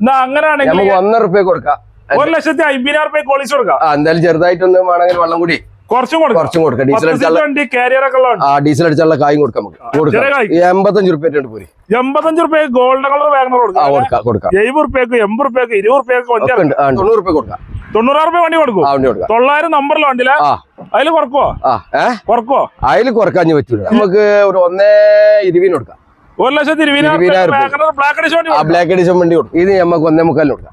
എന്നാ അങ്ങനെയാണെങ്കിൽ നമുക്ക് ഒന്നര റുപ്യ കൊടുക്കാം. ഒരു ലക്ഷത്തി അമ്പതിനായിരം റുപ്യ കോളേജ് കൊടുക്കാം. എന്തായാലും ചെറുതായിട്ടൊന്ന് വേണമെങ്കിൽ വെള്ളം കൂടി കുറച്ചും കൊടുക്കാം. കുറച്ചും കൊടുക്കാം. ഡീസൽ അടിച്ചാൽ ആ ഡീസൽ അടിച്ചാലുള്ള കായും കൊടുക്കാം നമുക്ക്. എൺപത്തഞ്ച് റുപ്യ പോരി. എൺപത്തഞ്ച് റുപ്യ ഗോൾഡൻ കളർ കൊടുക്കാം. എഴുപത് റുപ്യക്ക് എൺപത് റുപ്യക്ക് ഇരുപത് റുപ്യക്ക് വണ്ടി തൊണ്ണൂറ് റുപ്യ കൊടുക്കാം. തൊണ്ണൂറായിരം റുപ്യ വണ്ടി കൊടുക്കും. തൊള്ളായിരം നമ്പറിലെ വണ്ടിയില്ല അതിൽ കുറക്കോ കുറക്കോ അതിൽ കുറയ്ക്കാൻ പറ്റൂല. നമുക്ക് ഒരു ഒന്നേ ഇരുപതിന് കൊടുക്കാം. ഒരു ലക്ഷത്തി ഇരുപതിനായിരം ബ്ലാക്ക് എഡിഷൻ വണ്ടി കൊടുക്കും. ഇത് നമുക്ക് ഒന്നേ മുക്കാലിന് കൊടുക്കാം.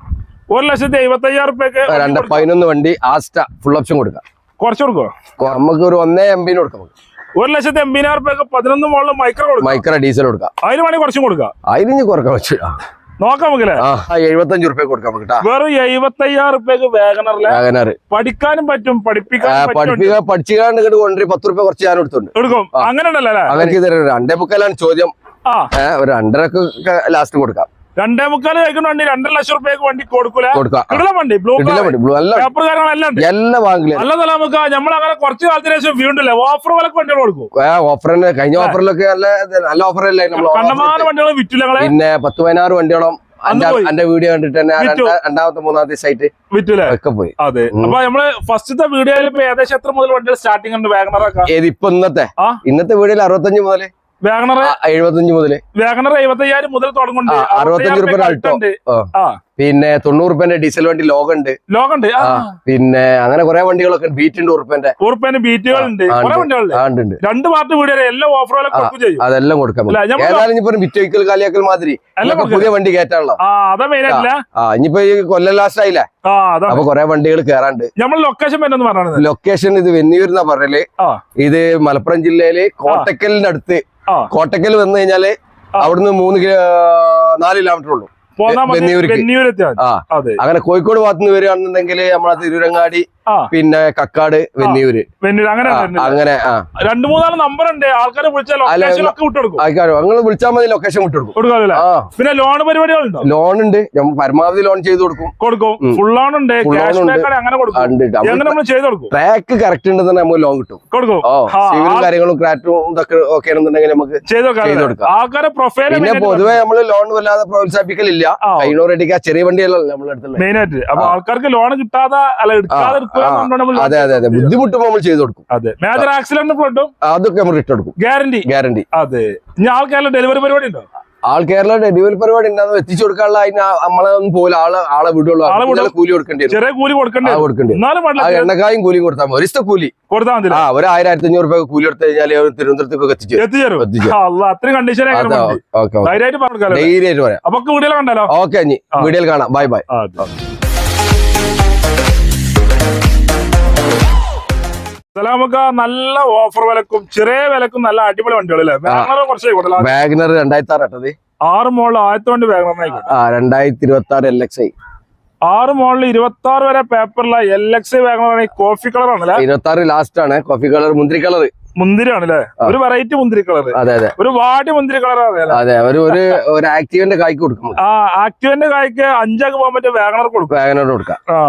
ഒരു ലക്ഷത്തി എഴുപത്തി അയ്യായിരം റുപ്യക്ക് രണ്ട് പതിനൊന്ന് വണ്ടി ആസ്റ്റ ഫുൾ ഓപ്ഷൻ കൊടുക്കാം. കുറച്ച് കൊടുക്കുക നമുക്ക് ഒരു ഒന്നേ എംബിന് കൊടുക്കാം. ഒരു ലക്ഷത്തി എൺപതിനായിരം റുപ്യക്ക് പതിനൊന്ന് മോളിൽ മൈക്രോ കൊടുക്കും. മൈക്രോ ഡീസൽ കൊടുക്കാം. അതിന് വേണമെങ്കിൽ കുറച്ചും കൊടുക്കാം. അതിന് കുറയ്ക്കാൻ പറ്റില്ല. നോക്കാം നമുക്കല്ലേ? എഴുപത്തഞ്ച് റുപ്യ കൊടുക്കാം വെറും എഴുപത്തി അയ്യായിരം റുപ്യക്ക് വേഗനറിലെ പഠിക്കാനും പറ്റും പഠിപ്പിക്കാനും പഠിച്ചുകാണ്ട് ഇങ്ങോട്ട് കൊണ്ടുപോയി പത്ത് റുപ്യ കുറച്ച് ഞാൻ എടുത്തുണ്ട് എടുക്കും. അങ്ങനെ ഉണ്ടല്ലോ അല്ലേ? അങ്ങനെ രണ്ടേ മുക്കാലാണ് ചോദ്യം. ഒരു രണ്ടരക്ക് ലാസ്റ്റ് കൊടുക്കാം. രണ്ടേ മുക്കാൽ കഴിക്കുന്ന വണ്ടി രണ്ടര ലക്ഷം റുപ്യക്ക് വണ്ടി കൊടുക്കൂല. വണ്ടി ബ്ലൂ പേപ്പർ എല്ലാം വാങ്ങില്ല നല്ല തല നമുക്ക് നമ്മൾ അങ്ങനെ കുറച്ച് കാലത്തിന് ശേഷം വീണ്ടല്ലേ ഓഫർ വിലക്ക് വണ്ടികൾ കൊടുക്കും. ഓഫർ തന്നെ. കഴിഞ്ഞ ഓഫറിലൊക്കെ നല്ല നല്ല ഓഫർ അല്ലേ കണ്ടമാനം വണ്ടികൾ വിറ്റില്ല പിന്നെ പത്ത് പതിനാറ് വണ്ടിയോളം അന്ന് എന്റെ വീഡിയോ കണ്ടിട്ട് തന്നെ രണ്ടാമത്തെ മൂന്നാമത്തെ സൈറ്റ് വിറ്റില്ലേ ഒക്കെ പോയി. അതെ. അപ്പൊ നമ്മൾ ഫസ്റ്റത്തെ വീഡിയോയിൽ ഇപ്പൊ ഏകദേശം എത്ര മുതൽ വണ്ടികൾ സ്റ്റാർട്ടിംഗ് ഉണ്ട്? വാഗണറൊക്കെ ഏത് ഇപ്പൊ ഇന്നത്തെ? ഇന്നത്തെ വീഡിയോയിൽ അറുപത്തഞ്ച് മുതൽ. വാഗണർ എഴുപത്തഞ്ച് മുതൽ. വാഗണർ എഴുപത്തയ്യായിരം മുതൽ തുടങ്ങുന്നുണ്ട്. അറുപത്തഞ്ച് രൂപ അൾട്ടോ. പിന്നെ തൊണ്ണൂറ് റുപ്യന്റെ ഡീസൽ വണ്ടി ലോഗുണ്ട്. ലോഗുണ്ട്. പിന്നെ അങ്ങനെ കുറെ വണ്ടികളൊക്കെ ബീറ്റുണ്ട് ബീറ്റ് ഉണ്ട് ഉറുപ്പന്റെ ബീറ്റുകളുണ്ട്. വണ്ടികളുണ്ട്. രണ്ട് പാർട്ട് വീഡിയോ എല്ലാം ഓഫർ ചെയ്യും. അതെല്ലാം കൊടുക്കാം. ഏതായാലും ഇനിയിപ്പോ ബിറ്റ് കാലിയാക്കൽ മാതിരി പുതിയ വണ്ടി ആ ഇനിയിപ്പോ ഈ കൊല്ലം ലാസ്റ്റ് ആയില്ലേ? അപ്പൊ കൊറേ വണ്ടികൾ കേറാണ്ട് നമ്മൾ ലൊക്കേഷൻ ലൊക്കേഷൻ ഇത് വെന്നിയൂർ പറയൽ ആ. ഇത് മലപ്പുറം ജില്ലയിൽ കോട്ടക്കലിന്റെ അടുത്ത് കോട്ടക്കൽ വന്നു കഴിഞ്ഞാൽ. അവിടുന്ന് മൂന്ന് കിലോ നാല് കിലോമീറ്റർ ഉള്ളൂ അങ്ങനെ കോഴിക്കോട് ഭാഗത്ത് നിന്ന് വരികയാണെന്നുണ്ടെങ്കിൽ നമ്മളെ തിരൂരങ്ങാടി പിന്നെ കക്കാട് വെന്നിയൂര്. വെന്നിയൂർ അങ്ങനെ അങ്ങനെ രണ്ടു മൂന്നാൽ നമ്പർ ഉണ്ട് ആൾക്കാരെ വിളിച്ചാൽ അങ്ങനെ വിളിച്ചാൽ മതി ലൊക്കേഷൻ വിട്ടുകൊടുക്കും പിന്നെ ലോൺ പരിപാടികളുണ്ടോ? ലോൺ ഉണ്ട് പരമാവധി ലോൺ ചെയ്ത് കൊടുക്കും. കൊടുക്കും. ഫുൾ ലോൺ ഉണ്ട്. ട്രാക്ക് കറക്റ്റ് ഉണ്ടെന്ന് നമുക്ക് ലോൺ കിട്ടും. കൊടുക്കും. സിവിലും കാര്യങ്ങളും ക്രാറ്റും ഇതൊക്കെ ഓക്കെ ആണെന്നുണ്ടെങ്കിൽ നമുക്ക് ചെയ്ത്? കൊടുക്കാം. ആൾക്കാരെ പ്രൊഫൈൽ പിന്നെ പൊതുവെ നമ്മൾ ലോൺ വല്ലാതെ പ്രോത്സാഹിപ്പിക്കലില്ല. ആ. കൈനൂറ് അടിക്കുക ചെറിയ വണ്ടിയല്ലോ നമ്മളെ അടുത്തുള്ള. മെയിൻ ആയിട്ട് അപ്പൊ ആൾക്കാർക്ക് ലോൺ കിട്ടാതെ അല്ല എടുക്കാതെ അതെ അതെ അതെ. ബുദ്ധിമുട്ടുമ്പോൾ നമ്മൾ ചെയ്തു കൊടുക്കും. അതെ. മേജർ ആക്സിഡന്റ് ഫ്ലഡും അതൊക്കെ നമ്മൾ ഇട്ടെടുക്കും കൊടുക്കും. ഗ്യാരണ്ടി ഗ്യാരണ്ടി അതെ. ഇനി ആൾക്കാരുടെ ഡെലിവറി പരിപാടി ഉണ്ടോ? ആൾ കേരള ഡെലിവറി പരിപാടി ഉണ്ടാകും എത്തിച്ചു കൊടുക്കാനുള്ള അതിന് നമ്മളെ ഒന്നും പോലെ ആളെ ആളെ വിടുള്ളൂ. കൂലി കൊടുക്കേണ്ടി ചെറിയ കൂലി കൊടുക്കണ്ടേ എണ്ണക്കായും കൂലിയും കൊടുത്താൽ മതി. ഒരിഷ്ട കൂലി. കൊടുത്താൽ മതി ആ ഒരു ആയിരം ആയിരത്തി അഞ്ഞൂറ് രൂപ കൂലി കൊടുത്തു കഴിഞ്ഞാൽ തിരുവനന്തപുരത്തേക്ക് എത്തിച്ചു. എത്തിച്ചേരും ഓക്കെ ധൈര്യമായിട്ട് പറയാം. അപ്പൊ വീഡിയോ കണ്ടാലോ? ഓക്കെ. വീഡിയോയിൽ കാണാം. Bye bye. സലാമക്ക നല്ല ഓഫർ വിലക്കും ചെറിയ വിലക്കും നല്ല അടിപൊളി വണ്ടികൾ അല്ലേ വാങ്ങണത് കുറച്ച് വാഗനർ രണ്ടായിരത്തി ആറ് ഇട്ടത് ആറ് മോളിൽ ആയിരത്തി വണ്ടി ആ രണ്ടായിരത്തി ഇരുപത്തി ആറ് എൽ എക്സ് ഐ ആറ് മോളിൽ ഇരുപത്തി ആറ് വരെ പേപ്പറിലെ എൽ എക്സ് ഐ വാങ്ങണ കോഫി കളർ ആണല്ലേ ഇരുപത്തി ആറ് ലാസ്റ്റ് ആണ്. കോഫി കളർ മുന്തിരി കളർ മുന്തിരി ആണല്ലേ ഒരു വെറൈറ്റി മുന്തിരി കളർ അതെ അതെ. ഒരു വാടി മുന്തിരി കളർ അതെ ഒരു ഒരു ഒരു ആക്റ്റീവിന്റെ കായ്ക്ക് കൊടുക്കും. ആ ആക്ടിവന്റെ കായ്ക്ക് അഞ്ചാക്ക് പോകാൻ പറ്റിയ വാഗണർ കൊടുക്കും. വാഗനർ കൊടുക്കാം. ആ.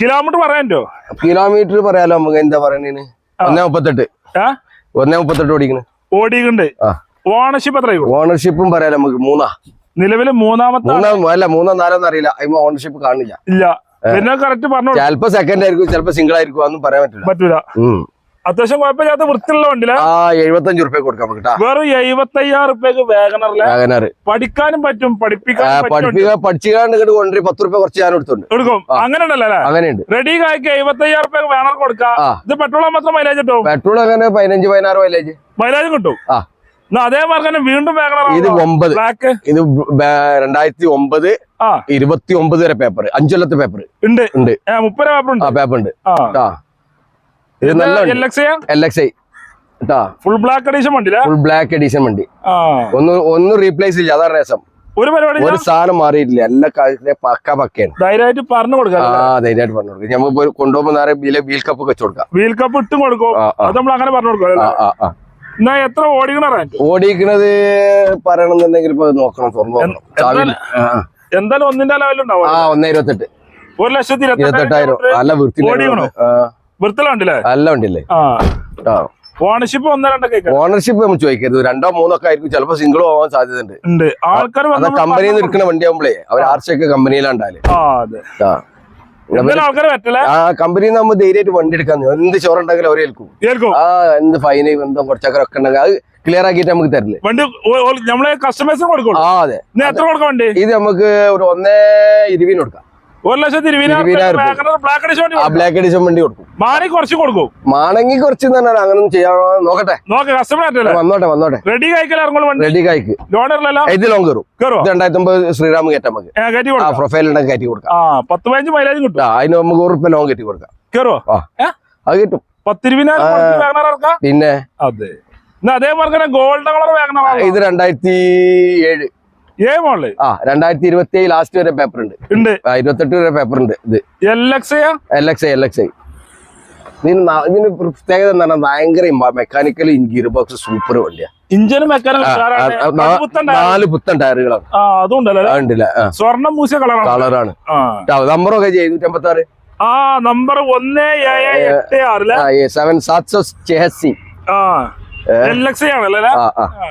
കിലോമീറ്റർ പറയാനോ കിലോമീറ്റർ പറയാലോ നമുക്ക് എന്താ പറയണേന്. ഒന്നേ മുപ്പത്തെട്ട്. ഒന്നേ മുപ്പത്തെട്ട് ഓടിക്കണ്. ഓടിക്കണ്ട് ഓണർഷിപ്പ് എത്ര ഓണർഷിപ്പും പറയാലോ നമുക്ക് മൂന്നാ. നിലവിൽ മൂന്നാമത്തെ മൂന്നാം അല്ല മൂന്നോ നാലോ അറിയില്ല. അതിന് ഓണർഷിപ്പ് കാണില്ല. ഇല്ല. പിന്നെ കറക്റ്റ് പറഞ്ഞു. ചിലപ്പോ സെക്കൻഡ് ആയിരിക്കും ചിലപ്പോ സിംഗിൾ ആയിരിക്കും അതൊന്നും പറയാൻ പറ്റില്ല. പറ്റൂല. അത്യാവശ്യം കുഴപ്പമില്ലാത്ത വൃത്തിയുള്ള വണ്ടിയില്ല ആ എഴുപത്തഞ്ച് റുപ്യ കൊടുക്കാം നമുക്ക് വെറും എഴുപത്തി അയ്യായിരം റുപ്യക്ക് വാഗണറിലെ വാഗനർ പഠിക്കാനും പറ്റും പഠിപ്പിക്കാനും പറ്റും പഠിപ്പിക്കുക പഠിച്ചുകാണ്ട് ഇങ്ങോട്ട് കൊണ്ടുവരും പത്ത് റുപ്യ കുറച്ച് ഞാൻ എടുത്തുണ്ട്. എടുക്കും. അങ്ങനെ ഉണ്ടല്ലോ അങ്ങനെയുണ്ട്. റെഡി കായ്ക്ക് എഴുപത്തി അയ്യായിരം റുപ്യക്ക് വാഗണർ കൊടുക്കാം ഇത് പെട്രോൾ മാത്രം മൈലേജ് കിട്ടും? പെട്രോൾ അങ്ങനെ പതിനഞ്ച് പതിനാറ് മൈലേജ് മൈലേജ് കിട്ടും. ആ. അതേ തന്നെ വീണ്ടും ഇത് ഒമ്പത്. ഇത് രണ്ടായിരത്തി ഒമ്പത് ആ. ഇരുപത്തി ഒമ്പത് വരെ പേപ്പർ അഞ്ചൊല്ലത്തെ പേപ്പർ ഉണ്ട്. ഉണ്ട്. മുപ്പത് പേപ്പർ ഉണ്ട്. ആ പേപ്പർ ഉണ്ട്. ആ. ഇത് നല്ല ഫുൾ ബ്ലാക്ക് അഡീഷൻ വണ്ടിയില്ല ഫുൾ ബ്ലാക്ക് എഡീഷൻ വണ്ടി. ഒന്നും ഒന്നും റീപ്ലേസ് ഇല്ല. അതാണ് രസം. ഒരു പരിപാടി ഒരു സാധനം മാറിയിട്ടില്ല. എല്ലാ കാര്യത്തിലും പക്ക പക്കയാണ്. ധൈര്യമായിട്ട് പറഞ്ഞു കൊടുക്കാം ആ ധൈര്യമായിട്ട് പറഞ്ഞു കൊടുക്കാം. നമുക്ക് കൊണ്ടുപോകുമ്പോൾ നേരെ വീൽ കപ്പ് വെച്ച് കൊടുക്കാം. വീൽ കപ്പ് ഇട്ടും കൊടുക്കും. അത് നമ്മൾ അങ്ങനെ പറഞ്ഞു കൊടുക്കാം ആ ആ ആ. എന്നാ എത്ര ഓടിക്കണ ഓടിക്കണത് പറയണമെന്നുണ്ടെങ്കിൽ ഇപ്പൊ നോക്കണം തുറന്നു എന്തായാലും ഒന്നിന്റെ ലെവലുണ്ടാവും ആ ഒന്നേ ഇരുപത്തെട്ട്. ഒരു ലക്ഷത്തി ഇരുപത്തെട്ടായിരം നല്ല വൃത്തി ഓടിക്കണോ? വൃത്തിലുണ്ടല്ലേ ആ. ഓണർഷിപ്പ് ഒന്നോ രണ്ടൊക്കെ. ഓണർഷിപ്പ് നമ്മൾ ചോദിക്കരുത്. രണ്ടോ മൂന്നോ ഒക്കെ ആയിരിക്കും. ചിലപ്പോ സിംഗിൾ പോകാൻ സാധ്യതയുണ്ട്. ഉണ്ട്. ആൾക്കാർ കമ്പനിയിൽ നിന്ന് എടുക്കുന്ന വണ്ടി ആകുമ്പോഴേ അവർ ആർച്ചൊക്കെ കമ്പനിയിലാണ്ടാൽ ആ കമ്പനിയിൽ നിന്ന് നമ്മൾ ധൈര്യമായിട്ട് വണ്ടി എടുക്കാൻ എന്ത് ചോറുണ്ടെങ്കിലും അവരെ ഏൽക്കും. ആ എന്ത് ഫൈന് എന്തോ കുറച്ചൊക്കെ ഒക്കെ ഉണ്ടെങ്കിൽ അത് ക്ലിയർ ആക്കിയിട്ട് നമുക്ക് തരില്ല? വണ്ടി കസ്റ്റമേഴ്സിന് കൊടുക്കും ആ അതെ. ഇന്ന് എത്ര കൊടുക്കാം വണ്ടി? ഇത് നമുക്ക് ഒരു ഒന്നേ ഇരുപതിന് കൊടുക്കാം. ഒരു ലക്ഷത്തി ബ്ലാക്ക് അഡീഷൻ വണ്ടി എഡിഷൻ കൊടുക്കും. മാറി കുറച്ച് കൊടുക്കും. മാണെങ്കിൽ കുറച്ച് തന്നെ അങ്ങനെ ചെയ്യാൻ നോക്കട്ടെ. നോക്ക് കസ്റ്റമർ വന്നോട്ടെ വന്നോട്ടെ. റെഡി വണ്ടി. റെഡി കായ്ക്ക്. ഇത് ലോങ് കയറും. രണ്ടായിരത്തി ഒമ്പത് ശ്രീറാം കയറ്റാം നമുക്ക് പ്രൊഫൈൽ ഉണ്ടെങ്കിൽ കയറ്റി കൊടുക്കാം. പത്ത് പതിനഞ്ച് മൈലേജ് കിട്ടും. അതിന് നമുക്ക് റുപ്യ ലോങ് കയറ്റി കൊടുക്കാം. ഏ? അത് കിട്ടും. പത്തിരുപതിനായിരം പിന്നെ? അതെ. അതേമാതിരി തന്നെ ഗോൾഡ് കളർ വാഗണർ ഇത് രണ്ടായിരത്തി ഏഴ്. ഏ മോൾ ആ രണ്ടായിരത്തി ഇരുപത്തി ഏഴ് ലാസ്റ്റ് വരെ പേപ്പർ ഉണ്ട്. ഉണ്ട്. ഇരുപത്തെട്ട് വരെ പേപ്പർ ഉണ്ട് ഇത്. L X L X L X I ഇതിന് ഇതിന് പ്രത്യേകത എന്താണ് ഭയങ്കര മെക്കാനിക്കൽ ഗിയർ ബോക്സ് സൂപ്പർ വണ്ടിയാ. ഇഞ്ചിന് നാല് പുത്തൻ ടയറുകളാണ് അതുണ്ടല്ലോ? സ്വർണം മൂസിയ കളറാണ് കളറാണ് നമ്പറൊക്കെ ചെയ്തൂറ്റി അമ്പത്തി ആറ് ആ നമ്പർ ഒന്ന് സെവൻ സാത്സോ ചെഹസി. എൽ എക്സ് ആണല്ലേ ആ ആ. ആ.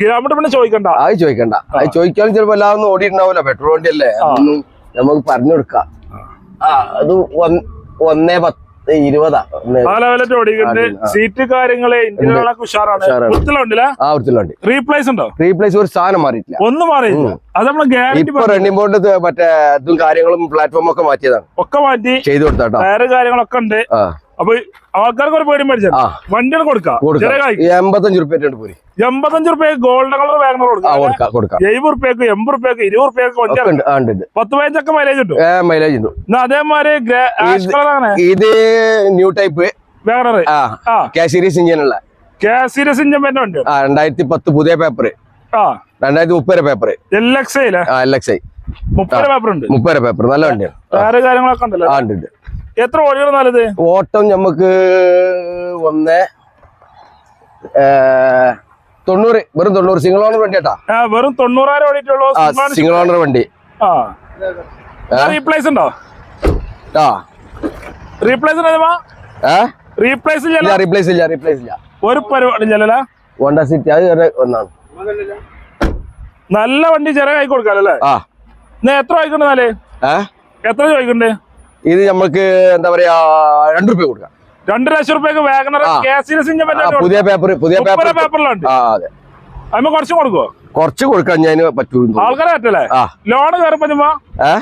കിലോമീറ്റർ പിന്നെ ചോദിക്കണ്ട. അത് ചോദിക്കണ്ട. അത് ചോദിക്കാനും ചിലപ്പോ എല്ലാവരും ഓടിയിട്ടുണ്ടാവില്ല പെട്രോൾ വണ്ടി അല്ലേ അതൊന്നും നമുക്ക് പറഞ്ഞു കൊടുക്കാം. അത് ഒന്ന്- ഒന്നേ പത്ത് ഇരുപതാ. സീറ്റ് കാര്യങ്ങൾ ഉഷാറാണ്. റീപ്ലേസ് ഉണ്ടോ? റീപ്ലേസ് ഒരു സാധനം മാറിയിട്ടില്ല. ഒന്നും മാറിയില്ല അത് നമ്മൾ ഗ്യാരണ്ടി റണ്ണിംഗ് ബോർഡ് മറ്റേ ഇതും കാര്യങ്ങളും പ്ലാറ്റ്ഫോം ഒക്കെ മാറ്റിയതാണ്. ഒക്കെ മാറ്റി. ചെയ്തു കൊടുത്താട്ടോ. വേറെ കാര്യങ്ങളൊക്കെ ഉണ്ട്. ആ. അപ്പൊ ആൾക്കാർക്ക് ഒരു പേടി മേടിച്ചാൽ വണ്ടിയാണ് കൊടുക്കാം. എൺപത്തഞ്ച് റുപ്യ ഉണ്ട് എൺപത്തഞ്ച് റുപ്യ ഗോൾഡ് കളർ വാഗണർ കൊടുക്കാം. എഴുപത് റുപ്യക്ക് എൺപത് റുപ്യക്ക് ഇരുപത് റുപ്യക്ക് വണ്ടി ഉണ്ട്. ഉണ്ട് ഉണ്ട്. പത്ത് പതിനഞ്ചൊക്കെ മൈലേജ് ഏ മൈലേജ് ഉണ്ട് അതേമാതിരി ഇത് new type Wagon R. K series ഇഞ്ചിനുള്ള K series engine ഉണ്ട് രണ്ടായിരത്തി പത്ത് പുതിയ പേപ്പർ ആ. രണ്ടായിരത്തി മുപ്പത് പേപ്പർ എൽ എക്സ് ഐ ആ എൽ എക്സ് ഐ മുപ്പത് പേപ്പർ ഉണ്ട്. മുപ്പത് പേപ്പർ നല്ല വണ്ടിയാണ്. കാര്യങ്ങളൊക്കെ ഉണ്ടല്ലോ. ആ ഉണ്ട് ഉണ്ട്. എത്ര ഓടിയാണ് നല്ലത് ഓട്ടം നമുക്ക് ഒന്ന് തൊണ്ണൂറ് വെറും തൊണ്ണൂറ് സിംഗിൾ ഓണർ വണ്ടി കേട്ടാ. വെറും തൊണ്ണൂറായിരം ഓടിയിട്ടുള്ളൂ. സിംഗിൾ ഓണർ വണ്ടി. റീപ്ലേസ് ഉണ്ടോ? ആ. റീപ്ലേസ് റീപ്ലേസ് ഇല്ല റീപ്ലേസ് ഇല്ല റീപ്ലേസ് ഇല്ല. ഒരു പരിപാടി ചെല്ലല ഹോണ്ട സിറ്റി അത് ഒന്നാണ്. നല്ല വണ്ടി ചെറിയ കൈ കൊടുക്കാല്ലേ എത്ര ചോദിക്കണ്ടേ എത്ര ചോദിക്കണ്ടേ ഇത് നമുക്ക് എന്താ പറയാ രണ്ടു രൂപ കൊടുക്കാം. രണ്ട് ലക്ഷം റുപ്യക്ക് വാഗണർ പുതിയ പേപ്പർ പുതിയ പേപ്പർ പേപ്പറിലുണ്ട്. ആ അതെ. അതിന് കുറച്ച് കൊടുക്കുവോ? കുറച്ച് കൊടുക്കാൻ ഞാൻ പറ്റൂ ആൾക്കാരെ പറ്റല്ലേ ലോൺ കയറുമ്പോ ഏ?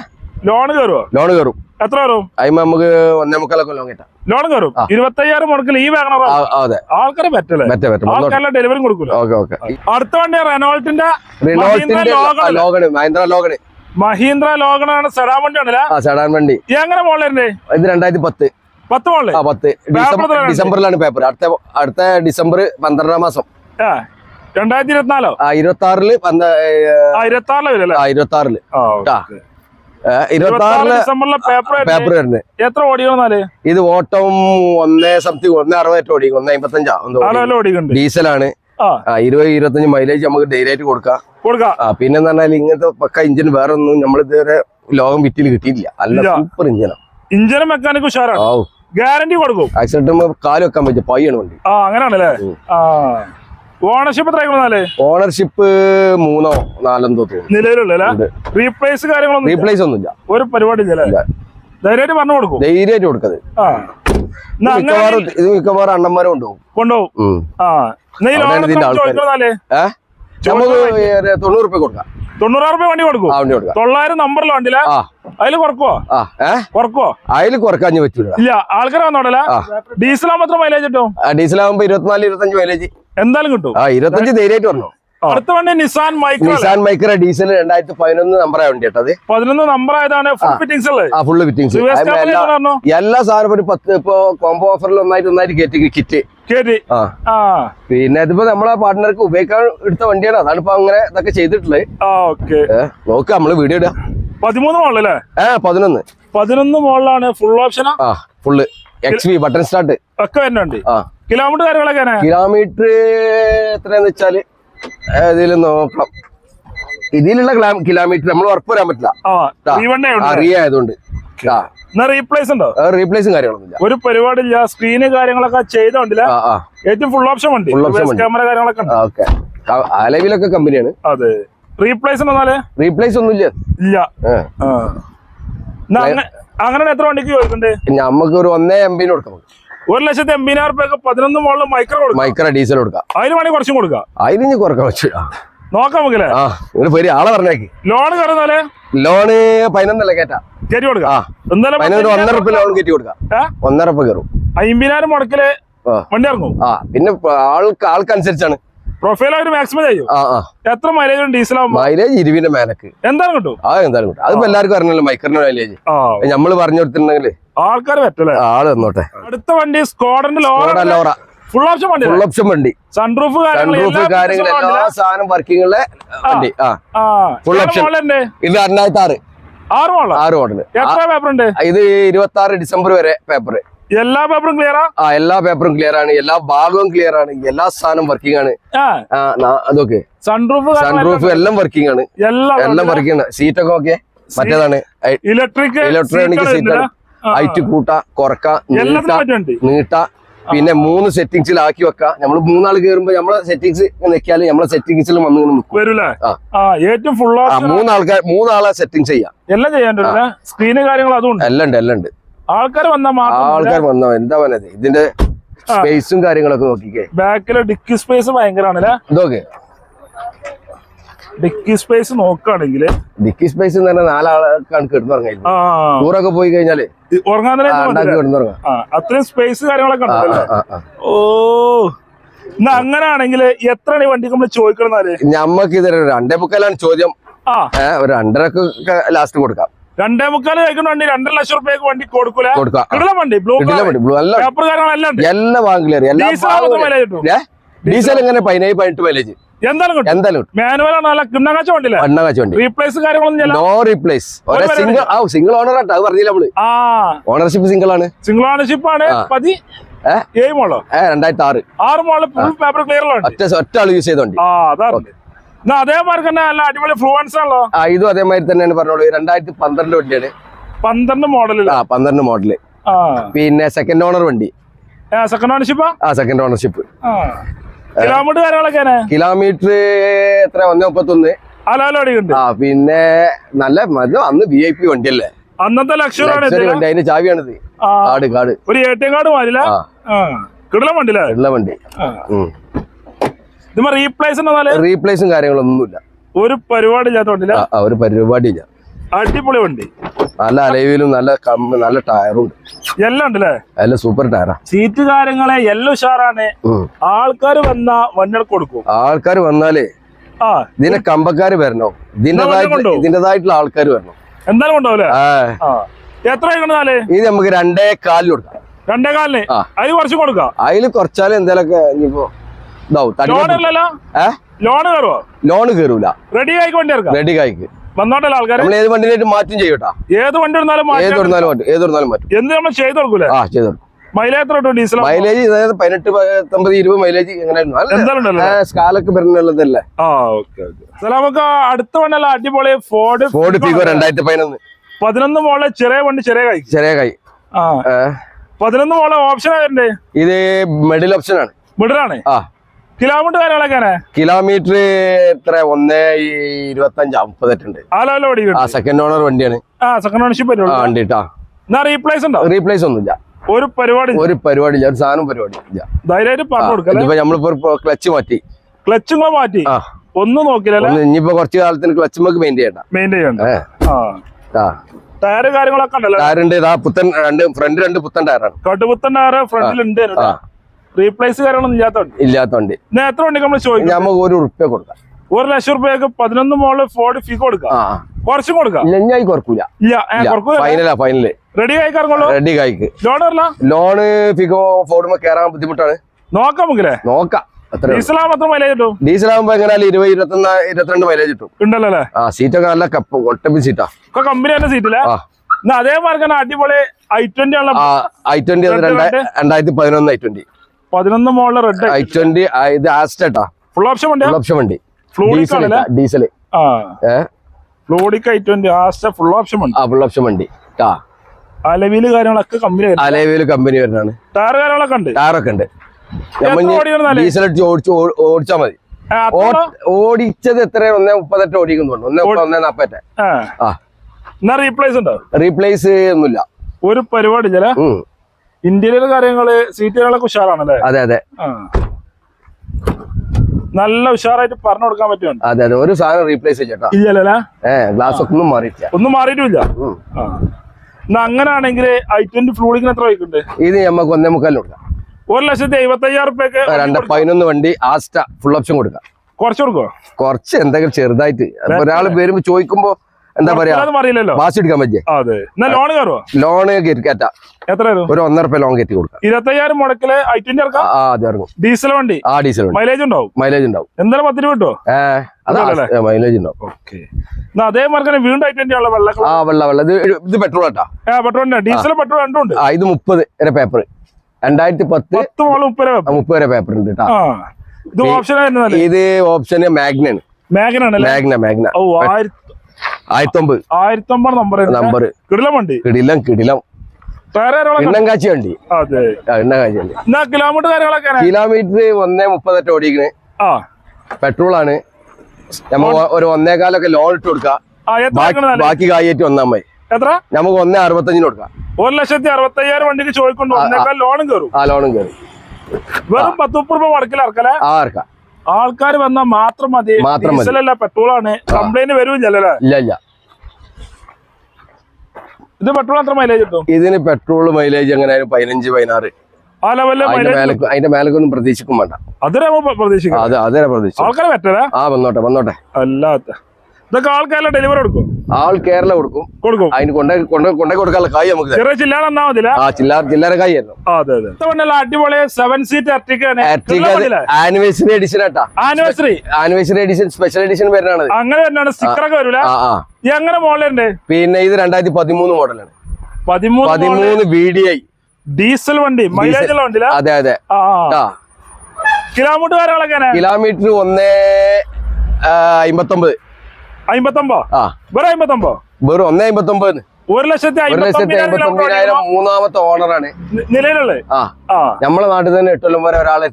ലോണ് കയറുവോ? ലോൺ കയറും. എത്ര കയറും? അതിന് നമുക്ക് ഒന്നേ മുക്കാലൊക്കെ ലോൺ കിട്ടാം. ലോൺ കയറും. ഇരുപത്തി ഇരുപത്തയ്യായിരം മുടക്കിൽ ഈ വാഗണർ ആ, അതെ. ആൾക്കാരെ പറ്റല്ലേ പറ്റേ പറ്റും. ആൾക്കാരെല്ലാം ഡെലിവറി കൊടുക്കൂല? Okay okay. അടുത്ത വണ്ടി റെനോൾട്ടിന്റെ Logan Mahindra Logan Mahindra Logan. Mahindra ലോഗണാണ് sedan വണ്ടി ആണല്ലേ സെഡാൻ വണ്ടി. എങ്ങനെ മോളിലുണ്ട് ഇത് രണ്ടായിരത്തി പത്ത്. പത്ത് മോളിൽ ആ പത്ത്? ഡിസംബറിലാണ് പേപ്പർ. അടുത്ത അടുത്ത ഡിസംബർ പന്ത്രണ്ടാം മാസം. രണ്ടായിരത്തി ഇരുപത്തിനാലോ ആ ഇരുപത്തി ആറിൽ ഇരുപത്തി ആറിൽ വരും ഇരുപത്തി ആറിൽ ഇരുപത്തി പേപ്പർ വരുന്നത് എത്ര ഓടിക്കണമെന്നാൽ ഇത് ഓട്ടം ഒന്നേ സംതിങ് ഒന്നേ അറുപത് ഓടി ഒന്ന് അമ്പത്തഞ്ചാ ഡീസലാണ്. ഇരുപത് ഇരുപത്തഞ്ച് മൈലേജ് നമുക്ക് ഡെയിലി ആയിട്ട് കൊടുക്കാം. കൊടുക്കാം. പിന്നെ പറഞ്ഞാൽ ഇങ്ങനത്തെ പക്ക ഇഞ്ചിൻ വേറെ ഒന്നും നമ്മൾ ഇതുവരെ ലോകം വിറ്റിൽ കിട്ടിയില്ല അല്ല സൂപ്പർ ഇഞ്ചിനാണ് ഇഞ്ചിനും മെക്കാനിക് ഉഷാറാണ്. ഗ്യാരണ്ടി കൊടുക്കും. ആക്സിഡന്റ് കാൽ വെക്കാൻ പറ്റും പയ്യാണ് വണ്ടി. ആ അങ്ങനെയാണല്ലേ? ഓണർഷിപ്പ് ഓണർഷിപ്പ് മൂന്നോ നാലെന്തോ തോന്നുന്നു. നിലവിലുള്ളല്ലേ റീപ്ലേസ് കാര്യങ്ങളൊന്നും റീപ്ലേസ് ഒന്നുമില്ല. ഒരു പരിപാടി. ധൈര്യമായിട്ട് പറഞ്ഞു കൊടുക്കും. ധൈര്യമായിട്ട് കൊടുക്കത് ആ. മിക്കവാറും ഇത് മിക്കവാറും അണ്ണന്മാരും കൊണ്ടുപോകും. നമുക്ക് തൊണ്ണൂറ് റുപ്യ കൊടുക്കാം. തൊണ്ണൂറായിരം രൂപ വണ്ടി കൊടുക്കും. തൊള്ളായിരം നമ്പറിലെ വണ്ടിയില്ല അതിൽ കുറക്കോ കുറക്കോ അതിൽ കുറയ്ക്കാൻ പറ്റൂല. ഇല്ല ആൾക്കാർ വന്നോടല്ല ഡീസലാകുമ്പോ ആകുമ്പോൾ മൈലേജ് കിട്ടും? ഡീസൽ ആകുമ്പോ ഇരുപത്തിനാല് ഇരുപത്തഞ്ച് മൈലേജ് എന്തായാലും കിട്ടും. ആ ഇരുപത്തഞ്ച് ധൈര്യമായിട്ട് പറഞ്ഞു അടുത്ത വണ്ടി Nissan Micro Nissan Micra diesel രണ്ടായിരത്തി പതിനൊന്ന് നമ്പറായ വണ്ടി കേട്ടത് പതിനൊന്ന് നമ്പർ ആയതാണ് ഫുൾ ഫിറ്റിംഗ്സ് ഫുള്ള് ഫിറ്റിംഗ്സ് എല്ലാ സാധനവും ഒരു പത്ത് ഇപ്പൊ കോംബോ ഓഫറിൽ ഒന്നായിട്ട് ഒന്നായിട്ട് കയറ്റി കിറ്റ്. പിന്നെ ഇതിപ്പോ നമ്മളെ പാർട്ട്ണർക്ക് ഉപയോഗിക്കാൻ എടുത്ത വണ്ടിയാണ്. അതാണ് ഇപ്പൊ അങ്ങനെ ഇതൊക്കെ ചെയ്തിട്ടുള്ളത്. നോക്ക നമ്മൾ വീഡിയോ ഇടാം പതിമൂന്ന് മോളല്ലേ ഏ പതിനൊന്ന്. പതിനൊന്ന് മോളിലാണ് ഫുൾ ഓപ്ഷനാ ആ? Full X V button start ഒക്കെ വരുന്നുണ്ട്. കിലോമീറ്റർ കാര്യങ്ങളൊക്കെ? കിലോമീറ്റർ എത്രയാന്ന് വെച്ചാൽ ഇതിൽ നോക്കണം ഇതിലുള്ള കിലോമീറ്റർ നമ്മൾ ഉറപ്പ് വരാൻ പറ്റില്ല. അറിയായതുകൊണ്ട് റീപ്ലേസ് ഉണ്ടോ. റീപ്ലേസും കാര്യങ്ങളൊന്നും ഒരു പരിപാടി ഇല്ല സ്ക്രീന് കാര്യങ്ങളൊക്കെ ചെയ്തോണ്ടില്ല. ഏറ്റവും ഫുൾ ഓപ്ഷൻ ഉണ്ട് ക്യാമറ കാര്യങ്ങളൊക്കെ ഉണ്ട്. അലവിലൊക്കെ കമ്പനിയാണ്. അതെ. റീപ്ലേസ് റീപ്ലേസ് ഒന്നുമില്ല. ഇല്ല. അങ്ങനെ എത്ര വണ്ടിക്ക് ചോദിക്കണ്ടേ? നമുക്ക് ഒരു ഒന്നേ എംബിന് കൊടുക്കാം നമുക്ക്. ഒരു ലക്ഷത്തി എൺപതിനായിരം രൂപയ്ക്ക് പതിനൊന്ന് മോളിൽ മൈക്രോ കൊടുക്കും. മൈക്രോ ഡീസൽ കൊടുക്കാം. അതിന് വേണമെങ്കിൽ കുറച്ചും കൊടുക്കുക അതിന് ഇനി കുറയ്ക്കാൻ പറ്റൂ നോക്കാം നമുക്കല്ലേ? ആ പേര് ആളെ പറഞ്ഞേക്ക്. ലോൺ കയറുന്നാലേ ലോണ് പതിനൊന്നല്ല കേട്ടാ? കയറ്റി കൊടുക്കാം. എന്തായാലും പതിനൊന്ന് ഒന്നര ഉറുപ്പ് ലോൺ കയറ്റി കൊടുക്കാം? ഒന്നര ഉറുപ്പ് കയറും. അമ്പതിനായിരം മുടക്കിൽ വണ്ടി ഇറങ്ങും. ആ പിന്നെ ആൾക്ക് ആൾക്കനുസരിച്ചാണ്. പ്രൊഫൈൽ അവർ മാക്സിമം ചെയ്യും എത്ര മൈലേജ് ഡീസൽ ആവും മൈലേജ് ഇരുവിന്റെ മേലക്ക്. എന്താണ് കിട്ടും? ആ എന്തായാലും കിട്ടും. അതിപ്പോ എല്ലാവർക്കും അറിഞ്ഞല്ലോ മൈക്രിന്റെ മൈലേജ് നമ്മൾ നമ്മൾ പറഞ്ഞു കൊടുത്തിട്ടുണ്ടെങ്കിൽ ആൾക്കാർ പറ്റല്ലേ ആൾ തന്നോട്ടെ അടുത്ത വണ്ടി സ്കോഡന്റെ ലോറ ലോറ. ഫുൾ ഓപ്ഷൻ വണ്ടി ഫുൾ ഓപ്ഷൻ വണ്ടി. സൺറൂഫ് സൺറൂഫ് കാര്യങ്ങൾ എല്ലാ സാധനം വർക്കിങ്ങുള്ള വണ്ടി. ആ. ഫുൾ ഓപ്ഷൻ ഇത് രണ്ടായിരത്തി ആറ്. ആറ് മോഡൽ ആറ് മോഡൽ എത്ര പേപ്പർ ഉണ്ട്? ഇത് ഇരുപത്തി ആറ് ഡിസംബർ വരെ പേപ്പർ എല്ലാ പേപ്പറും ക്ലിയർ ആ? എല്ലാ പേപ്പറും ക്ലിയർ ആണ്. എല്ലാ ഭാഗവും ക്ലിയർ ആണ്. എല്ലാ സാധനം വർക്കിംഗ് ആണ്. അതൊക്കെ. സൺറൂഫ് സൺറൂഫ് എല്ലാം വർക്കിംഗ് ആണ്. എല്ലാം എല്ലാം വർക്കിംഗ് ആണ്. സീറ്റൊക്കെ ഓക്കെ മറ്റേതാണ്. ഇലക്ട്രിക് ഇലക്ട്രോണിക് സീറ്റാണ് ഹൈറ്റ് കൂട്ട കുറക്ക നീട്ട നീട്ട പിന്നെ മൂന്ന് സെറ്റിങ്സിൽ ആക്കി വെക്കാം. നമ്മൾ മൂന്നാൾ കയറുമ്പോ നമ്മളെ സെറ്റിങ്സ് നിക്കാൽ നമ്മളെ സെറ്റിങ്സിൽ വന്ന് വരൂലേ? ഏറ്റവും ഫുൾ മൂന്നാൾക്കാർ മൂന്നാളെ സെറ്റിംഗ് ചെയ്യാം. എല്ലാം ചെയ്യാൻ സ്ക്രീന് കാര്യങ്ങൾ അതും എല്ലാം ഉണ്ട് എല്ലാം ഉണ്ട്. ആൾക്കാർ മാത്രം ആൾക്കാർ വന്നോ എന്താ പറഞ്ഞത് ഇതിന്റെ സ്പേസും കാര്യങ്ങളൊക്കെ നോക്കിക്കേ. ബാക്കിലെ ഡിക്കി സ്പേസ് ഭയങ്കരമാണല്ലേ ഇതൊക്കെ. ഡിക്കി സ്പേസ് നോക്കുകയാണെങ്കിൽ ഡിക്കി സ്പേസ് തന്നെ നാലാൾക്കാണ് കിടന്നുറങ്ങി ടൂറൊക്കെ പോയി കഴിഞ്ഞാൽ ഉറങ്ങാൻ തന്നെ അത്രയും സ്പേസ് കാര്യങ്ങളൊക്കെ ഉണ്ടല്ലേ. ഓ. എന്നാ അങ്ങനെയാണെങ്കിൽ എത്രയാണ് ഈ വണ്ടിക്ക് നമ്മൾ ചോദിക്കണമെന്നാൽ ഞമ്മക്ക് ഇത് രണ്ടേ മുക്കാലാണ് ചോദ്യം. ഒരു രണ്ടരക്ക് ലാസ്റ്റ് കൊടുക്കാം. രണ്ടേ മുക്കാൽ കഴിക്കുന്ന വണ്ടി രണ്ടര ലക്ഷം റുപ്യക്ക് വണ്ടി കൊടുക്കൂല? കൊടുക്കാം. വണ്ടി ബ്ലൂ വണ്ടി ബ്ലൂ എല്ലാം എല്ലാ വാങ്ങില്ല ഡീസൽ എങ്ങനെ പതിനേഴ് പതിനെട്ട് മൈലേജ് എന്തായാലും നോ റീപ്ലേസ് സിംഗിൾ ആ സിംഗിൾ ഓണർ ആട്ടോ അത് പറഞ്ഞില്ല നമ്മൾ? ഓണർഷിപ്പ് സിംഗിൾ ആണ്. സിംഗിൾ ഓണർഷിപ്പ് ആണ്. രണ്ടായിരത്തി ആറ് ആറ് മോൾ പേപ്പർ ക്ലിയർ ഒറ്റ ഒറ്റ ആൾ യൂസ് ചെയ്തോണ്ട്. അതേമാതിരി തന്നെ നല്ല അടിപൊളി ഫ്ലുവൻസ് ആണല്ലോ. ആ ഇതും അതേമാതിരി തന്നെയാണ് പറഞ്ഞോളൂ. രണ്ടായിരത്തി പന്ത്രണ്ട് വണ്ടിയാണ്. പന്ത്രണ്ട് മോഡൽ ആ പന്ത്രണ്ട് മോഡൽ പിന്നെ സെക്കൻഡ് ഓണർ വണ്ടി. സെക്കൻഡ് ഓണർഷിപ്പ് ആ? സെക്കൻഡ് ഓണർഷിപ്പ് കിലോമീറ്റർ കിലോമീറ്റർ എത്ര? ഒന്ന് മുപ്പത്തൊന്ന്. ആ പിന്നെ നല്ല അന്ന് വി ഐ പി വണ്ടിയല്ലേ? അന്നത്തെ ലക്ഷറി വണ്ടി അതിന്റെ ചാവിയാണിത്. കാട് കാട്. ഒരു എ കാട് എം കാർഡ് മാറില്ല ആ. കിടല വണ്ടി റീപ്ലേസ് റീപ്ലേസും കാര്യങ്ങളൊന്നുമില്ല. ഒരു പരിപാടി ഇല്ലാത്ത വണ്ടിയില്ല ഒരു പരിപാടിയില്ല. അടിപൊളി വണ്ടി. നല്ല അലവിലും നല്ല നല്ല ടയറും ഉണ്ട്. എല്ലാം ഉണ്ടല്ലേ? അല്ല സൂപ്പർ ടയറാ. സീറ്റ് കാര്യങ്ങളെ എല്ലാം ഉഷാറാണ്. ആൾക്കാർ വന്ന വണ്ടി കൊടുക്കും. ആൾക്കാർ വന്നാലേ ആ. ഇതിന്റെ കമ്പക്കാര് വരണോ. ഇതിന്റേതായിട്ട്? ഇതിന്റേതായിട്ടുള്ള ആൾക്കാർ വരണം. എന്തായാലും ആ. എത്ര ഇത് നമുക്ക് രണ്ടേ കാലിൽ കൊടുക്കാം. രണ്ടേ കാലിന് അതിൽ കുറച്ച് കൊടുക്കാം? അതിൽ കുറച്ചാലും എന്തേലൊക്കെ ഇനിയിപ്പോ ഇതാവും. ലോൺ അല്ലല്ലോ ലോൺ കയറൂല. റെഡി ആയിക്ക് വണ്ടി റെഡി കായ്ക്ക് വന്നോട്ടല്ലോ ആൾക്കാർ നമ്മൾ ഏത് വണ്ടിയിലായിട്ട് മാറ്റും ചെയ്യട്ടാ ഏത് വണ്ടി ഏത് മാറ്റും. ഏത് മാറ്റും. എന്ത് നമ്മൾ ചെയ്ത് കൊടുക്കൂലേ ആ ചെയ്തു കൊടുക്കും മൈലേജ് എത്ര കിട്ടും? ഡീസൽ മൈലേജ് അതായത് പതിനെട്ട് പത്തൊമ്പത് ഇരുപത് മൈലേജ് എങ്ങനെ സ്കാലൊക്കെ വരുന്നുള്ളതല്ലേ? ആ ഓക്കെ ഓക്കെ. നമുക്ക് അടുത്ത വണ്ടല്ല അടിപൊളി ഫോർഡ് ഫോർഡ് രണ്ടായിരത്തി പതിനൊന്ന് പതിനൊന്ന് മോളെ ചെറിയ വണ്ടി ചെറിയ കൈ ചെറിയ കൈ ആ. പതിനൊന്ന് മോളെ ഓപ്ഷൻ ആയിരുന്നേ ഇത് മെഡിൽ ഓപ്ഷൻ ആണ്? ആ. കിലോമീറ്റർ കാര്യങ്ങളൊക്കെ കിലോമീറ്റർ എത്ര? ഒന്ന് ഇരുപത്തഞ്ച് അഞ്ച് ഓടി ആ സെക്കൻഡ് ഓണർ വണ്ടിയാണ്. ആ സെക്കൻഡ് ഓണർഷിപ്പ് വണ്ടി റീപ്ലേസ് ഉണ്ടോ റീപ്ലേസ് ഒന്നുമില്ല ഒരു പരിപാടി ഒരു പരിപാടി ഇല്ല. ഒരു സാധനം പരിപാടി ഇല്ല. ധൈര്യമായിട്ട് പറഞ്ഞു ഇനിയിപ്പോ നമ്മളിപ്പോ ക്ലച്ച് മാറ്റി. ക്ലച്ചും മാറ്റി. ഒന്നും നോക്കില്ല ഇനിയിപ്പോ കുറച്ച് കാലത്തിന് ക്ലച്ച് നമുക്ക് മെയിൻ ചെയ്യണ്ട. മെയിൻ ചെയ്യണ്ട ടയറ് കാര്യങ്ങളൊക്കെ ഉണ്ടല്ലോ. ടയർ ഇതാ പുത്തൻ രണ്ട് ഫ്രണ്ട് രണ്ട് പുത്തൻ ടയറാണ് കട്ടുപുത്തൻ ടയർ ഫ്രണ്ടിലുണ്ട് റീപ്ലേസ് കാര്യങ്ങളൊന്നും ഇല്ലാത്തോണ്ട്? ഇല്ലാത്തോണ്ട്. എത്ര വണ്ടി നമ്മൾ ചോദിക്കും? നമുക്ക് ഒരു ഉറുപ്പ്യ കൊടുക്കാം. ഒരു ലക്ഷം റുപ്യക്ക് പതിനൊന്ന് മോൾ ഫോർഡ് ഫീ കൊടുക്കാം? കുറച്ചും കൊടുക്കാം? ഇല്ല കുറക്കൂല. ഫൈനലാ ഫൈനൽ റെഡി ആയി കറങ്ങുള്ളൂ? റെഡി കായ്ക്ക്. ലോൺ വരില്ല? ലോണ് ഫിഗോ ഫോർഡുമ്പോ കേറാൻ ബുദ്ധിമുട്ടാണ്. നോക്കാം നമുക്കില്ലേ? നോക്കാം. അത്ര ഡീസലാ മൈലേജ് കിട്ടും? ഡീസൽ ആകുമ്പോ എങ്ങനെയാലും ഇരുപത് ഇരുപത്തൊന്ന് ഇരുപത്തിരണ്ട് മൈലേജ് കിട്ടും. ഉണ്ടല്ലോ ആ സീറ്റൊക്കെ നല്ല കപ്പ് ഒട്ടപ്പിൻ സീറ്റാ ഒക്കെ കമ്പനി തന്നെ സീറ്റില്ല ആ. എന്നാ അതേമാതിരി അടിപൊളി ഐ ട്വന്റി ആണല്ലോ ഐ ട്വന്റി രണ്ടായിരത്തി പതിനൊന്ന് ഐ ട്വന്റി പതിനൊന്ന് മോളിലെ റെഡ് ഐ ട്വന്റി ഇത് ആസ്റ്റേട്ടാ ഫുൾ ഓപ്ഷൻ വണ്ടി ഫുൾ ഓപ്ഷൻ വണ്ടി. ഡീസൽ ആണല്ലേ ഡീസൽ ആ. ഏ? Fluidic i twenty Asta full option വണ്ടി. ആ ഫുൾ ഓപ്ഷൻ വണ്ടി. ആ അലവിൽ കാര്യങ്ങളൊക്കെ കമ്പനി അലവിൽ കമ്പനി വരുന്നതാണ്. ടയർ കാര്യങ്ങളൊക്കെ ഉണ്ട്? ടയറൊക്കെ ഉണ്ട്? ഡീസൽ അടിച്ച് ഓടിച്ച് ഓടിച്ചാ മതി. ഓടിച്ചത് എത്ര ഒന്നേ മുപ്പത്തെട്ട് ഓടിക്കുന്നുണ്ട് ഒന്നേ ഒന്നേ നാപ്പത്തെ റീപ്ലേസ് ഉണ്ടോ? റീപ്ലേസ് ഒന്നുമില്ല. ഒരു പരിപാടി ഇല്ല ഇന്റീരിയർ കാര്യങ്ങൾ സീറ്റുകളൊക്കെ ഉഷാറാണല്ലേ? അതെ അതെ. നല്ല ഉഷാറായിട്ട് പറഞ്ഞു കൊടുക്കാൻ പറ്റുന്നുണ്ട്. അതെ അതെ. ഒരു സാധനം റീപ്ലേസ് ചെയ്യട്ടോ ഇല്ലല്ലേ ഏഹ് ഗ്ലാസ് ഒന്നും മാറിയിട്ടില്ല. ഒന്നും മാറിയിട്ടില്ല. എന്നാ അങ്ങനാണെങ്കിൽ ഐ ട്വന്റി ഫ്ലൂഡിങ്ങിന് എത്ര വയ്ക്കുന്നുണ്ട് ഇത് നമുക്ക് ഒന്നേ മുക്കാലിന് കൊടുക്കാം. ഒരു ലക്ഷത്തി എഴുപത്തി അയ്യായിരം റുപ്യക്ക് രണ്ട് പതിനൊന്ന് വണ്ടി ആസ്റ്റ ഫുൾ ഓപ്ഷൻ കൊടുക്കാം. കുറച്ച് കൊടുക്കോ കുറച്ച് എന്തെങ്കിലും ചെറുതായിട്ട്. ഒരാൾ വരുമ്പോ ചോദിക്കുമ്പോ എന്താ പറയാ? ലോണ് എടുക്കാൻ പറ്റിയേ കയറുമോ ലോണ് കയറ്റ. എത്ര വരും ഒരു ഒന്നര രൂപ ലോങ് കയറ്റി കൊടുക്കാം. ഇരുപത്തയ്യായിരം മുടക്കിൽ ഐ ട്വന്റി ഇറക്കാം ഡീസൽ വണ്ടി? ആ ഡീസൽ ഉണ്ട് മൈലേജ് ഉണ്ടാവും? മൈലേജ് ഉണ്ടാവും. എന്തായാലും പത്ത് രൂപ കിട്ടുമോ മൈലേജ് ഉണ്ടാവും. ഓക്കെ അതേമാതിരി തന്നെ വീണ്ടും ഐ ട്വന്റി വെള്ള ആ വെള്ള വെള്ള. ഇത് ഇത് പെട്രോൾ കേട്ടാ പെട്രോൾ ഡീസൽ പെട്രോൾ രണ്ടും ഉണ്ട്. ആ ഇത് മുപ്പത് വരെ പേപ്പർ രണ്ടായിരത്തി പത്ത് പത്ത് മുപ്പത് മുപ്പത് വരെ പേപ്പർ ഉണ്ട് ഇത് ഓപ്ഷൻ മാഗ്ന ഇത് ഓപ്ഷന് മാഗ്നാണ് മേഘനാണല്ലേ മാഗ്ന മാഗ്ന ആയിരത്തി ആയിരത്തി ഒമ്പത് ആയിരത്തി ഒമ്പത് നമ്പർ നമ്പർ കിടിലം വണ്ടി. കിടിലം കിടിലം. ടയർ കാര്യങ്ങളൊക്കെ എണ്ണം കാച്ചി വണ്ടി കിലോമീറ്റർ കാര്യങ്ങളൊക്കെ കിലോമീറ്റർ ഒന്നേ മുപ്പതെട്ട് ഓടിക്കണ്. ആ. പെട്രോൾ ആണ് നമ്മ ഒരു ഒന്നേകാലൊക്കെ ലോൺ ഇട്ട് കൊടുക്കാം. ബാക്കി കായേറ്റ് വന്നാൽ മതി. എത്ര? നമുക്ക് ഒന്നേ അറുപത്തഞ്ചിന് കൊടുക്കാം. ഒരു ലക്ഷത്തി അറുപത്തി അയ്യായിരം വണ്ടിക്ക് ചോദിക്കൊണ്ട് ലോണും കയറും. ആ ലോണും കയറും. വെറും പത്ത് മുപ്പത് രൂപ മടക്കിൽ ഇറക്കലേ ആ ഇറക്കാം ആൾക്കാർ വന്നാൽ മാത്രം മതി. മാത്രം ആണ് കംപ്ലൈന്റ് വരുമില്ലല്ലേ ഇല്ല ഇല്ല. ഇത് പെട്രോൾ എത്ര മൈലേജ് കിട്ടും? ഇതിന് പെട്രോൾ മൈലേജ് എങ്ങനെ പതിനഞ്ച് പതിനാറ്. അതിന്റെ മേലേക്കൊന്നും പ്രതീക്ഷിക്കും വേണ്ട. അതെ ആൾക്കാരെ പറ്റല? ആ വന്നോട്ടെ വന്നോട്ടെ. അല്ലാത്ത ഇതൊക്കെ ആൾക്കാരെ ഡെലിവറി കൊടുക്കും? ആൾ കേരള കൊടുക്കും. കൊടുക്കും. അതിന് കൊണ്ടേ കൊണ്ടേ കൊണ്ടേ കൊടുക്കാനുള്ള കായ് നമുക്ക് തരും. ചെറിയ ചില്ലാൻ എന്നാ മതില്ല ആ ചില്ലറ ചില്ലറ കായ് ആയിരുന്നു അതെ അതെ. ഇത്തവണ അടിപൊളി സെവൻ സീറ്റ് ആനിവേഴ്സറി എഡിഷൻ ആട്ടാ anniversary anniversary edition special edition വരുന്നതാണ് അങ്ങനെ തന്നെയാണ് സ്റ്റിക്കർ ഒക്കെ വരൂല? ആ. എങ്ങനെ മോഡലുണ്ട്? പിന്നെ ഇത് രണ്ടായിരത്തി പതിമൂന്ന് മോഡലാണ്. പതിമൂന്ന് പതിമൂന്ന് ബി ഡി ഐ ഡീസൽ വണ്ടി മൈലേജ് ഉള്ള വണ്ടിയില്ല അതെ അതെ. കിലോമീറ്റർ കാര്യങ്ങളൊക്കെ കിലോമീറ്റർ ഒന്നേ അമ്പത്തൊമ്പത് അമ്പത്തൊമ്പോ ആ. വെറും അമ്പത്തൊമ്പോ വെറും ഒന്നേ അമ്പത്തൊമ്പത് ഒരു ലക്ഷത്തി ഒരു ലക്ഷത്തി അമ്പത്തൊമ്പതിനായിരം മൂന്നാമത്തെ ഓണറാണ്. ആ. നമ്മളെ നാട്ടിൽ തന്നെ എട്ടൊല്ലം വരെ ഒരാളെ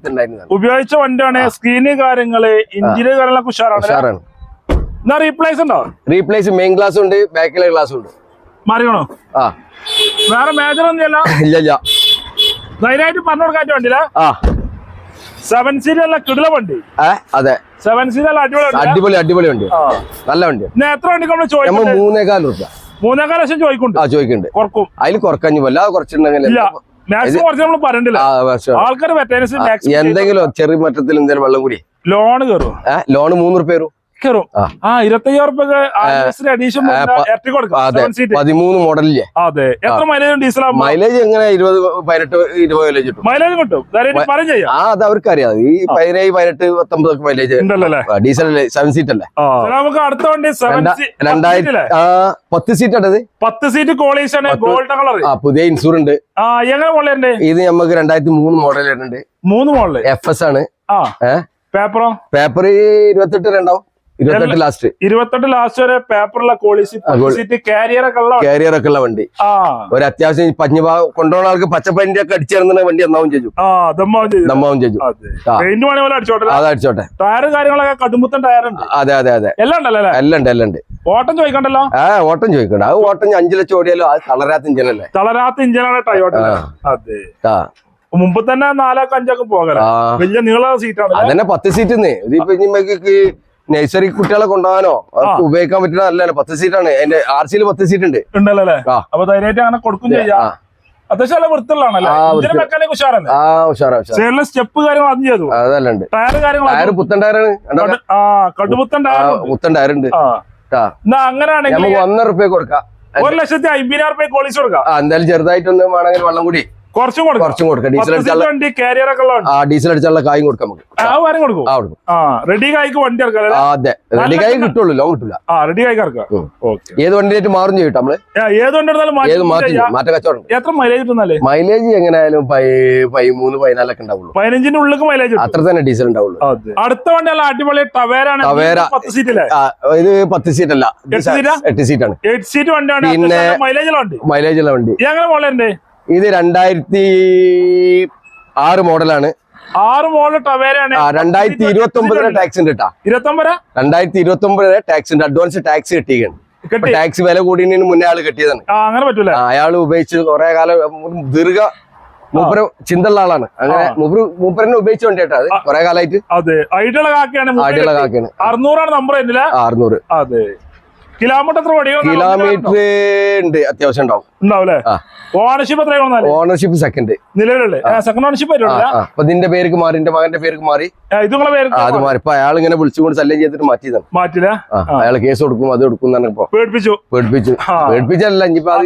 ഉപയോഗിച്ച വണ്ടിയാണ് സ്ക്രീന് കാര്യങ്ങൾ ഇന്ത്യയിലെ കാര്യങ്ങളൊക്കെ ഉഷാറാണ് ഉഷാറാണ്. റീപ്ലേസ് ഉണ്ടോ? റീപ്ലേസ് മെയിൻ ഗ്ലാസ് ഉണ്ട് ബാക്കിലെ ഗ്ലാസ് ഉണ്ട്. മാറിയണോ ആ. വേറെ മേജർ ഒന്നുമില്ല. ഇല്ല ഇല്ല. ധൈര്യമായിട്ട് പറഞ്ഞു കൊടുക്കാൻ വണ്ടിയില്ല ആ. സെവൻ സീറ്റ് അല്ല കിടില വണ്ടി. അതെ. സെവൻ അല്ല അടിപൊളി അടിപൊളി അടിപൊളി വണ്ടി. നല്ല വണ്ടി. എത്ര വണ്ടി നമ്മൾ ചോദിക്കുന്നുണ്ട് മൂന്നേകാൽ റുപ്യ മൂന്നേക്കാൽ ലക്ഷം ചോദിക്കുന്നുണ്ട്. ആ ചോദിക്കുന്നുണ്ട്. കുറക്കും. അതിൽ കുറക്കഞ്ഞു വല്ലാതെ കുറച്ചിട്ടുണ്ടെങ്കിൽ എന്തെങ്കിലും ചെറിയ മറ്റത്തിൽ എന്തെങ്കിലും വെള്ളം കൂടി. ലോൺ കയറും ലോൺ ലോണ് മൂന്ന് റുപ്യ വരും. കയറും. ആ. ഇരുപത്തയ്യായിരം റുപ്യ അഡീഷൻ പതിമൂന്ന് മോഡലില്ലേ? അതെ. എത്ര മൈലേജ് ഡീസൽ മൈലേജ് എങ്ങനെ? ഇരുപത് പതിനെട്ട് ഇരുപത് മൈലേജ് കിട്ടും. മൈലേജ് കിട്ടും. ആ അത് അവർക്ക് അറിയാം ഈ പതിനേഴ് പതിനെട്ട് പത്തൊമ്പത് മൈലേജ് ഡീസൽ അല്ലേ? സെവൻ സീറ്റ് അല്ലേ. നമുക്ക് അടുത്ത വണ്ടി രണ്ടായിരത്തി പത്ത് സീറ്റ് ആണ് ഇത് പത്ത് സീറ്റ് കോളേജ് ഗോൾഡ് കളർ ആ പുതിയ ഇൻഷൂറുണ്ട് ആ എങ്ങനെ ഇത് നമുക്ക് രണ്ടായിരത്തി മൂന്ന് മോഡൽ വരുന്നുണ്ട്. മൂന്ന് മോഡൽ എഫ് എസ് ആണ്. പേപ്പറോ പേപ്പർ ഇരുപത്തെട്ട് രണ്ടാവും. ഇരുപത്തെട്ട് ലാസ്റ്റ് ഇരുപത്തെട്ട് ലാസ്റ്റ് വരെ പേപ്പറുള്ള ക്വാളിറ്റി ഒക്കെ ഉള്ള ഒക്കെ ഉള്ള വണ്ടി. ഒരു അത്യാവശ്യം പഞ്ഞു കൊണ്ടുപോകുന്ന ആൾക്ക് പച്ചപ്പന്റെ ഒക്കെ അടിച്ചിരുന്ന വണ്ടി എന്നാവും ചെയ്തു. ദമ്മാവും ചെയ്തു. അതെ. അടിച്ചോട്ടെ ടയർ കാര്യങ്ങളൊക്കെ കടുമ്പത്തൻ ടയർ ഉണ്ട്. അതെ അതെ അതെ. എല്ലാം ഉണ്ടല്ലോ എല്ലാം ഉണ്ട് എല്ലാം ഉണ്ട്. ഓട്ടം ചോദിക്കണ്ടല്ലോ? ആ ഓട്ടം ചോദിക്കണ്ട. അത് ഓട്ടം അഞ്ചു ലക്ഷം ഓടിയാലോ? അത് തളരാത്ത ഇഞ്ചനല്ലേ തളരാത്ത ഇഞ്ചിനാണ് ടയോട്ട അതെ. മുമ്പ് തന്നെ നാലാക്ക് അഞ്ചൊക്കെ പോകല. വലിയ നീള സീറ്റാണ് അതന്നെ പത്ത് സീറ്റ് ഇനിക്ക് നഴ്സറി കുട്ടികളെ കൊണ്ടുപോകാനോ? അവർക്ക് ഉപയോഗിക്കാൻ പറ്റുന്ന നല്ലതാണ്. പത്ത് സീറ്റാണ്. എന്റെ ആർ സിയിൽ പത്ത് സീറ്റ് ഉണ്ട് ഉണ്ടല്ലേ. അപ്പൊ ധൈര്യമായിട്ട് അങ്ങനെ കൊടുക്കും ചെയ്യാം. അത്യാവശ്യം നല്ല വൃത്തിയുള്ളതാണല്ലേ. ഉഷാറല്ലേ? സ്റ്റെപ്പ് കാര്യങ്ങൾ അതും ചെയ്തു. അതെല്ലാം ടയർ കാര്യങ്ങൾ ടയർ പുത്തൻ ടയറാണ്? ആ കടുപുത്തൻ ടയർ പുത്തൻ ടയർ ഉണ്ട്. അങ്ങനെയാണെങ്കിൽ നമുക്ക് ഒന്നര റുപ്യ കൊടുക്കാം. ഒരു ലക്ഷത്തി അമ്പതിനായിരം റുപ്യ കൊടുക്കാം. എന്തായാലും ചെറുതായിട്ടൊന്ന് വേണമെങ്കിൽ വെള്ളം കൂടി കുറച്ചും കൊടുക്കാം. കുറച്ചും കൊടുക്കാം. ഡീസൽ അടിച്ചാലുള്ള സീറ്റ് വണ്ടി കാരിയർ ഒക്കെ ഉള്ള വണ്ടി ആ ഡീസൽ അടിച്ചാലുള്ള കായും കൊടുക്കാം നമുക്ക്. ആ കാര്യം കൊടുക്കും. ആ കൊടുക്കും. ആ റെഡി കായ്ക്ക് വണ്ടി ഇറക്കാം അതെ. റെഡി കായ് കിട്ടുള്ളൂ ലോൺ കിട്ടില്ല ആ റെഡി കായ്ക്ക് ഇറക്കാം ഏത് വണ്ടിയായിട്ട് മാറും ചെയ്യും നമ്മൾ? ഏത് വണ്ടി എടുത്താലും ഏത് മാറ്റി കച്ചവടം എത്ര മൈലേജ് കിട്ടുന്നാലേ മൈലേജ് എങ്ങനെയായാലും പതിമൂന്ന് പതിനാലൊക്കെ ഉണ്ടാവുള്ളൂ. പതിനഞ്ചിന്റെ ഉള്ളിലേക്ക് മൈലേജ് അത്ര തന്നെ ഡീസൽ ഉണ്ടാവുള്ളൂ. അടുത്ത വണ്ടി അടിപൊളി ടവേരാണ്. ടവേര. പത്ത് സീറ്റിലെ ആ, ഇത് പത്ത് സീറ്റ് അല്ല എട്ട് എട്ട് ആണ് എട്ട് സീറ്റ് വണ്ടിയാണ്. പിന്നെ- മൈലേജുള്ള വണ്ടി മൈലേജ് ഉള്ള വണ്ടി. എങ്ങനെ മോളുണ്ട് ഇത് രണ്ടായിരത്തി ആറ് മോഡലാണ്. ആറ് മോഡൽ രണ്ടായിരത്തി ഇരുപത്തി ഒമ്പതിലെ ടാക്സ് ഉണ്ട് കേട്ടാ ഇരുപത്തൊമ്പത്? രണ്ടായിരത്തി ഇരുപത്തി ഒമ്പതിലെ ടാക്സ് ഉണ്ട്. അഡ്വാൻസ് ടാക്സ് കിട്ടിയാണ് ടാക്സ് വില കൂടിയതിന് മുന്നേ ആൾ കെട്ടിയതാണ്. അങ്ങനെ പറ്റൂല? അയാൾ ഉപയോഗിച്ച് കുറെ കാലം ദീർഘ മൂപ്പര ചിന്തയുള്ള ആളാണ്. അങ്ങനെ മൂപ്പര് മൂപ്പരനെ ഉപയോഗിച്ച കൊണ്ടേട്ടാ അത്. കുറെ കാലമായിട്ട് അതെ. ഐഡിയുള്ള കാക്കയാണ് അറുന്നൂറാണ് നമ്പർ അറുന്നൂറ്. അതെ. കിലോമീറ്റർ കിലോമീറ്റർ ഉണ്ട് അത്യാവശ്യം ഉണ്ടാവും. ഉണ്ടാവും ഓണർഷിപ്പ് എത്രയാണ് ഓണർഷിപ്പ് സെക്കൻഡ് നിലവിലുള്ളേ? സെക്കൻഡ് ഓണർഷിപ്പ് അപ്പൊ ഇതിന്റെ പേർക്ക് മാറി എന്റെ മകന്റെ പേർക്ക് മാറി. ഇത് പേര് അത് മാറി. ഇപ്പൊ അയാൾ ഇങ്ങനെ വിളിച്ചുകൊണ്ട് ശല്യം ചെയ്തിട്ട് മാറ്റിയതാണ്. മാറ്റില്ല അയാൾ കേസ് കൊടുക്കും അത് കൊടുക്കും എന്നാണ് ഇപ്പൊ. പേടിപ്പിച്ചു. പേടിപ്പിച്ചു. പേടിപ്പിച്ചല്ല ഇനിയിപ്പോ അത്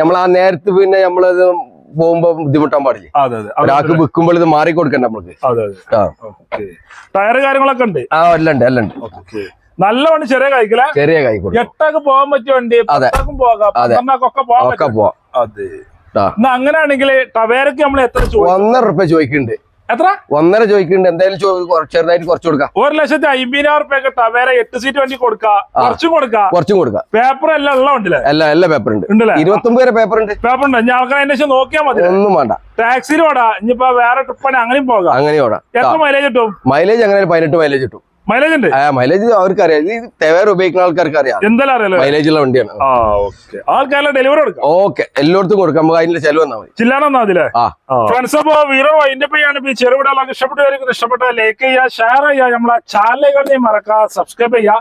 നമ്മൾ ആ നേരത്ത് പിന്നെ നമ്മളത് പോകുമ്പോ ബുദ്ധിമുട്ടാൻ പാടില്ല? ഒരാൾക്ക് വിൽക്കുമ്പോൾ ഇത് മാറി കൊടുക്കണ്ട നമ്മൾക്ക് ടയർ കാര്യങ്ങളൊക്കെ ഉണ്ട്? ആ എല്ലാം ഉണ്ട് എല്ലാം ഉണ്ട്. ഓക്കെ. നല്ല വണ്ടി ചെറിയ കഴിക്കല ചെറിയ കഴിക്കും എട്ടാക്ക് പോകാൻ പറ്റിയ വണ്ടി. പത്തൊക്കെ പോകാം ഒക്കെ പോവാം. അതെ. അങ്ങനെയാണെങ്കിൽ ടവേരക്ക് നമ്മൾ എത്ര ഒന്നര റുപ്യ ചോദിക്കുന്നുണ്ട്. എത്ര? ഒന്നര ചോദിക്കുന്നുണ്ട്. എന്തായാലും ചെറുതായിട്ട് കുറച്ച് കൊടുക്കാം. ഒരു ലക്ഷത്തി അമ്പതിനായിരം റുപ്യൊക്കെ ടവേര എട്ട് സീറ്റ് വണ്ടി കൊടുക്കാം. കുറച്ചും കൊടുക്കാം. കുറച്ചും കൊടുക്കാം. പേപ്പർ എല്ലാം ഉള്ള വണ്ടില്ലേ എല്ലാ എല്ലാ പേപ്പർ ഉണ്ട് ഉണ്ടല്ലേ? ഇരുപത്തൊമ്പത് വരെ പേപ്പർ ഉണ്ട് പേപ്പർ ഉണ്ട് ഞാൻ ആൾക്കാർ അന്വേഷിച്ച് നോക്കിയാൽ മതി. ഒന്നും വേണ്ട. ടാക്സിയിൽ ഓടാ. ഇനിയിപ്പോ വേറെ ട്രിപ്പാണ് അങ്ങനെയും പോകാം. അങ്ങനെ ഓടാം. എത്ര മൈലേജ് കിട്ടും? മൈലേജ് അങ്ങനെ പതിനെട്ട് മൈലേജ് കിട്ടും. മൈലേജ് ഉണ്ട്? മൈലേജ് അവർക്ക് അറിയാം ഇത് തെവേർ ഉപയോഗിക്കുന്ന ആൾക്കാർക്ക് അറിയാം എന്തായാലും അറിയാലോ? മൈലേജ് ഉള്ള വണ്ടിയാണ്. ആ ഓക്കെ ആൾക്കാരെല്ലാം ഡെലിവറി കൊടുക്കാം? ഓക്കെ എല്ലായിടത്തും കൊടുക്കാം. നമുക്ക് അതിന്റെ ചെലവ് വന്നാൽ മതി. ചില്ലാണെന്നാ അതിലെ ഫ്രണ്ട്സ് അപ്പോ വീറോ അതിന്റെ പേയാണ് ഇപ്പൊ ചെറുവിടെ ചെറുവിടലൊക്കെ ഇഷ്ടപ്പെട്ടവർക്ക് ഇഷ്ടപ്പെട്ട ലൈക്ക് ചെയ്യുക ഷെയർ ചെയ്യുക നമ്മളെ ചാനലുകളെ മറക്കുക സബ്സ്ക്രൈബ് ചെയ്യുക.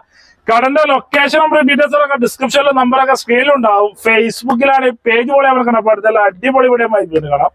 കടന്റെ ലൊക്കേഷൻ നമ്പർ ഡീറ്റെയിൽസ് ഒക്കെ ഡിസ്ക്രിപ്ഷനിൽ നമ്പറൊക്കെ സ്ക്രീനിലുണ്ടാവും ഫേസ്ബുക്കിലാണ് പേജ് പോലെ നമ്മൾ കണ്ടപ്പോൾ അടിപൊളി വീഡിയോ കാണാം.